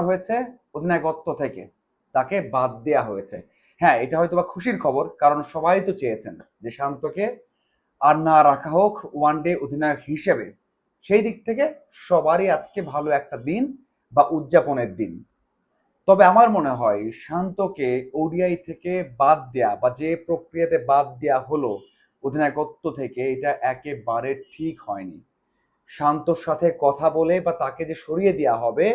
হয়েছে অধিনায়কত্ব থেকে। তাকে বাদ দেওয়া হয়েছে। হ্যাঁ এটা হয়তো বা খুশির খবর, কারণ সবাই তো চেয়েছেন যে শান্তকে আর না রাখা হোক ওয়ান ডে অধিনায়ক হিসেবে। সেই দিক থেকে সবারই আজকে ভালো একটা দিন বা উদযাপনের দিন। তবে আমার মনে হয় শান্তকে ওডিআই থেকে বাদ দেয়া বা যে প্রক্রিয়াতে বাদ দেয়া হলো অধিনায়কত্ব থেকে, এটা একেবারে ঠিক হয়নি। শান্তর সাথে কথা বলে বা তাকে যে সরিয়ে দেওয়া হবে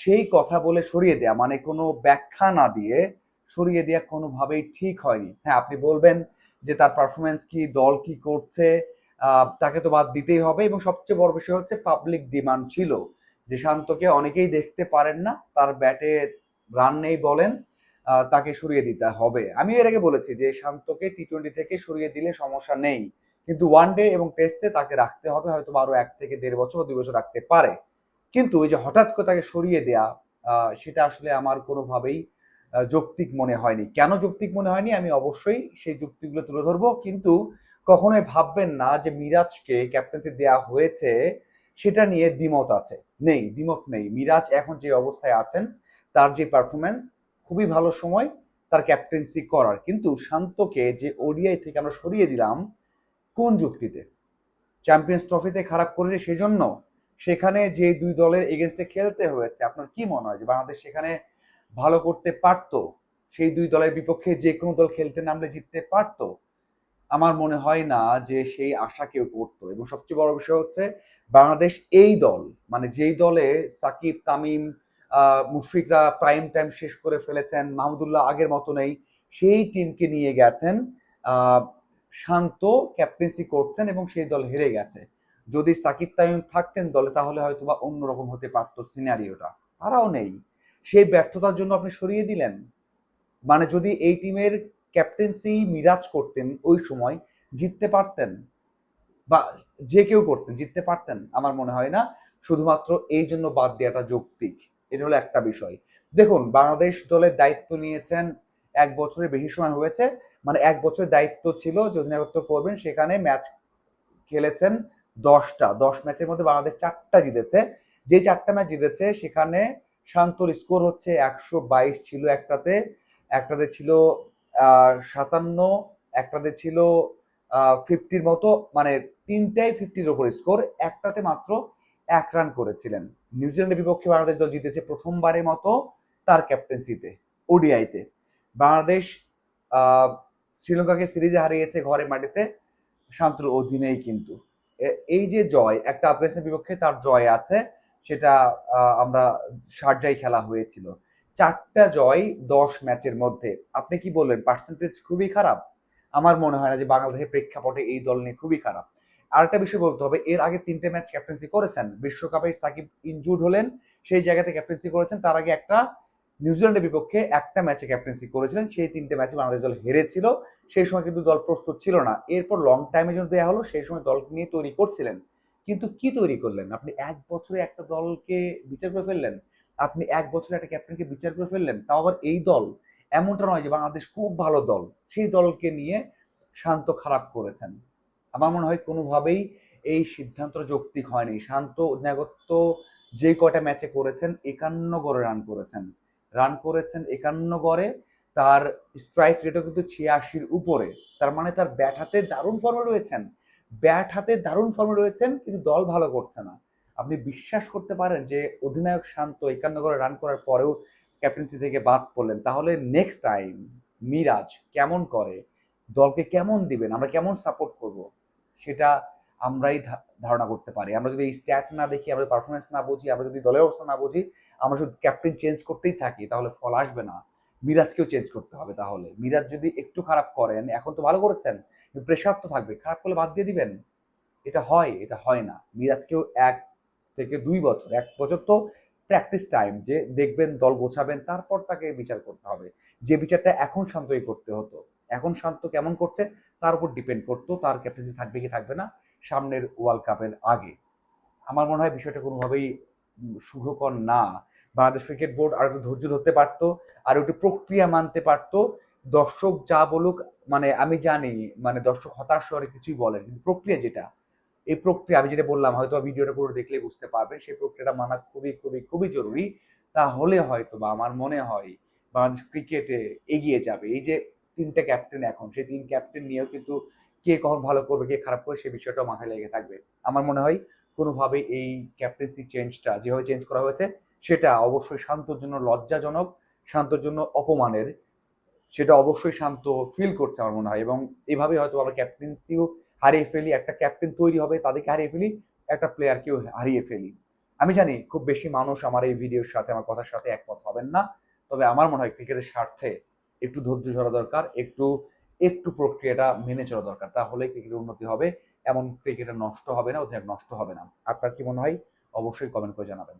সেই কথা বলে সরিয়ে দেয়া মানে কোনো ব্যাখ্যা না দিয়ে সরিয়ে দেওয়া কোনোভাবেই ঠিক হয়নি। হ্যাঁ আপনি বলবেন যে তার পারফরমেন্স কি, দল কি করছে তাকে তো বাদ দিতেই হবে এবং সবচেয়ে বড় বিষয় হচ্ছে পাবলিক ডিমান্ড ছিল। যে শান্তকে অনেকেই দেখতে পারেন না, তার ব্যাটে রান নেই বলেন তাকে সরিয়ে দিতে হবে। আমি এর আগে বলেছি যে শান্তকে টি টোয়েন্টি থেকে সরিয়ে দিলে সমস্যা নেই। কিন্তু ওয়ান ডে এবং টেস্টে তাকে রাখতে হবে হয়তো আরও এক থেকে দেড় বছর বা দুই বছর রাখতে পারে। কিন্তু এই যে হঠাৎ করে তাকে সরিয়ে দেয়া সেটা আসলে আমার কোনোভাবেই যৌক্তিক মনে হয়নি। কেন যৌক্তিক মনে হয়নি? আমি অবশ্যই সেই যুক্তিগুলো তুলে ধরবো। কিন্তু কখনোই ভাববেন না যে মিরাজকে ক্যাপ্টেন্সি দেয়া হয়েছে, সেটা নিয়ে দ্বিমত আছে। নেই, দ্বিমত নেই। মিরাজ এখন যে অবস্থায় আছেন, তার যে পারফরমেন্স খুবই ভালো সময় তার ক্যাপ্টেন্সি করার। কিন্তু শান্তকে যে ওডিআই থেকে আমরা সরিয়ে দিলাম, কোন যুক্তিতে? চ্যাম্পিয়ন্স ট্রফিতে খারাপ করেছে সেজন্য? সেখানে যে দুই দলের এগেনস্টে খেলতে হয়েছে, আপনার কি মনে হয় যে বাংলাদেশ সেখানে ভালো করতে পারতো? সেই দুই দলের বিপক্ষে যে কোনো দল খেলতে নামলে জিততে পারতো? আমার মনে হয় না যে সেই আশা কেউ করতো। এবং সবচেয়ে বড় বিষয় হচ্ছে বাংলাদেশ এই দল মানে যেই দলে সাকিব, তামিম মুশফিকরা প্রাইম টাইম শেষ করে ফেলেছেন মাহমুদুল্লাহ আগের মতো নেই, সেই টিমকে নিয়ে গেছেন শান্ত ক্যাপ্টেন্সি করছেন এবং সেই দল হেরে গেছে। যদি সাকিব তামিম থাকতেন দলে, তাহলে হয়তো বা অন্যরকম হতে পারতো সিনারিওটা তারাও নেই। সেই ব্যর্থতার জন্য আপনি সরিয়ে দিলেন। মানে যদি এই টিমের ক্যাপ্টেন্সি মিরাজ করতেন ওই সময়, জিততে পারতেন। বা যে কেউ করতেন, জিততে পারতেন, আমার মনে হয় না। শুধুমাত্র এই জন্য বাদ দেওয়াটা যৌক্তিক। এটা হলো একটা বিষয়। দেখুন, বাংলাদেশ দলের দায়িত্ব নিয়েছেন, এক বছরের বেশি সময় হয়েছে। মানে এক বছরের দায়িত্ব ছিল যে অধিনায়কত্ব করবেন, সেখানে ম্যাচ খেলেছেন দশটা, দশ ম্যাচের মধ্যে বাংলাদেশ চারটা জিতেছে। যে চারটা ম্যাচ জিতেছে, সেখানে শান্তর স্কোর হচ্ছে একশো বাইশ ছিল একটাতে একটাতে ছিল সাতান্ন, একটাতে ছিল ফিফটির মতো মানে তিনটাই ফিফটির ওপর স্কোর, একটাতে মাত্র এক রান করেছিলেন। নিউজিল্যান্ডের বিপক্ষে বাংলাদেশ দল জিতেছে প্রথমবারের মতো তার ক্যাপ্টেন্সিতে ওডিআইতে বাংলাদেশ শ্রীলঙ্কাকে সিরিজে হারিয়েছে ঘরের মাটিতে, শান্তর অধীনেই কিন্তু। এই যে জয়, একটা আফগানিস্তানের বিপক্ষে তার জয় আছে, সেটা আমরা শারজাই খেলা হয়েছিল। চারটা জয় দশ ম্যাচের মধ্যে। আপনি কি বললেন পার্সেন্টেজ খুবই খারাপ? আমার মনে হয় না যে বাংলাদেশের প্রেক্ষাপটে এই দল নিয়ে খুবই খারাপ। আরেকটা বিষয় বলতে হবে, এর আগে তিনটে ম্যাচ ক্যাপ্টেন্সি করেছেন। বিশ্বকাপে সাকিব ইনজুর্ড হলেন, সেই জায়গাতে ক্যাপ্টেন্সি করেছেন। তার আগে একটা নিউজিল্যান্ডের বিপক্ষে একটা ম্যাচে ক্যাপ্টেন্সি করেছিলেন, সেই তিনটে ম্যাচে বাংলাদেশ দল হেরেছিল, সেই সময় কিন্তু দল প্রস্তুত ছিল না। এরপর লং টাইমের জন্য দেওয়া হলো, সেই সময় দলকে নিয়ে তৈরি করছিলেন। কিন্তু কি তৈরি করলেন? আপনি এক বছরে একটা দলকে বিচার করে ফেললেন, আপনি এক বছরে একটা ক্যাপ্টেনকে বিচার করে ফেললেন, তাও আবার এই দল এমনটা নয় যে বাংলাদেশ খুব ভালো দল, সেই দলকে নিয়ে শান্ত খারাপ করেছেন। আমার মনে হয় কোনোভাবেই এই সিদ্ধান্তটা যৌক্তিক হয়নি। শান্ত অধিনায়কত্ব যে কয়টা ম্যাচে করেছেন, একান্ন গড়ে রান করেছেন। রান করেছেন একান্ন গড়ে, তার স্ট্রাইক রেটও কিন্তু ছিয়াশির উপরে। তার মানে তার ব্যাট হাতে দারুণ ফর্মে রয়েছেন। ব্যাট হাতে দারুণ ফর্মে রয়েছেন, কিন্তু দল ভালো করছে না। আপনি বিশ্বাস করতে পারেন যে, অধিনায়ক শান্ত একান্ন করে রান করার পরেও ক্যাপ্টেন্সি থেকে বাদ পড়লেন। তাহলে নেক্সট টাইম মিরাজ কেমন করে, দলকে কেমন দিবেন, আমরা কেমন সাপোর্ট করব, সেটা আমরাই ধারণা করতে পারি। আমরা যদি এই স্ট্যাট না দেখি, আমরা পারফরমেন্স না বুঝি, আমরা যদি দলের অবস্থা না বুঝি, আমরা শুধু ক্যাপ্টেন চেঞ্জ করতেই থাকি, তাহলে ফল আসবে না। মিরাজকেও চেঞ্জ করতে হবে তাহলে। মিরাজ যদি একটু খারাপ করেন, এখন তো ভালো করেছেন প্রেশার তো থাকবে। খারাপ করলে বাদ দিয়ে দিবেন? এটা হয় এটা হয় না। মিরাজকেও এক থেকে দুই বছর, এক বছর তো প্র্যাকটিস টাইম যে দেখবেন দল গোছাবেন, তারপর তাকে বিচার করতে হবে। যে বিচারটা এখন শান্তই করতে হতো, এখন শান্ত কেমন করছে, তার উপর ডিপেন্ড করতো, তার ক্যাপাসিটি থাকবে কি থাকবে না সামনের ওয়ার্ল্ড কাপের আগে। আমার মনে হয় বিষয়টা কোনোভাবেই শুভকর না। বাংলাদেশ ক্রিকেট বোর্ড আর একটু ধৈর্য ধরতে পারতো, আর একটু প্রক্রিয়া মানতে পারতো। দর্শক যা বলুক মানে আমি জানি মানে দর্শক হতাশ করে কিছুই বলেন কিন্তু প্রক্রিয়া যেটা, এই প্রক্রিয়া, আমি যেটা বললাম, হয়তো ভিডিওটা পুরো দেখলে বুঝতে পারবেন, সেই প্রক্রিয়াটা মানা খুবই খুবই খুবই জরুরি। তাহলে হয়তো বা আমার মনে হয় বাংলাদেশ ক্রিকেটে এগিয়ে যাবে। এই যে তিনটে ক্যাপ্টেন এখন, সেই তিন ক্যাপ্টেন নিয়েও কিন্তু কে কখন ভালো করবে, কে খারাপ করবে, সেই বিষয়টাও মাথায় লেগে থাকবে। আমার মনে হয় কোনোভাবে এই ক্যাপ্টেন্সি চেঞ্জটা যেভাবে চেঞ্জ করা হয়েছে, সেটা অবশ্যই শান্তর জন্য লজ্জাজনক, শান্তর জন্য অপমানের, সেটা অবশ্যই শান্ত ফিল করছে আমার মনে হয়। এবং এভাবে হয়তো আমরা ক্যাপ্টেন্সিও হারিয়ে ফেলি, একটা ক্যাপ্টেন তৈরি হবে, তাদেরকে হারিয়ে ফেলি, একটা প্লেয়ারকেও হারিয়ে ফেলি। আমি জানি খুব বেশি মানুষ আমার এই ভিডিওর সাথে, আমার কথার সাথে একমত হবেন না, তবে আমার মনে হয় ক্রিকেটের স্বার্থে একটু ধৈর্য ধরা দরকার, একটু একটু প্রক্রিয়াটা মেনে চলা দরকার তাহলে ক্রিকেটের উন্নতি হবে। এমন ক্রিকেটার নষ্ট হবে না, অধিনায়ক নষ্ট হবে না। আপনার কি মনে হয়? অবশ্যই কমেন্ট করে জানাবেন।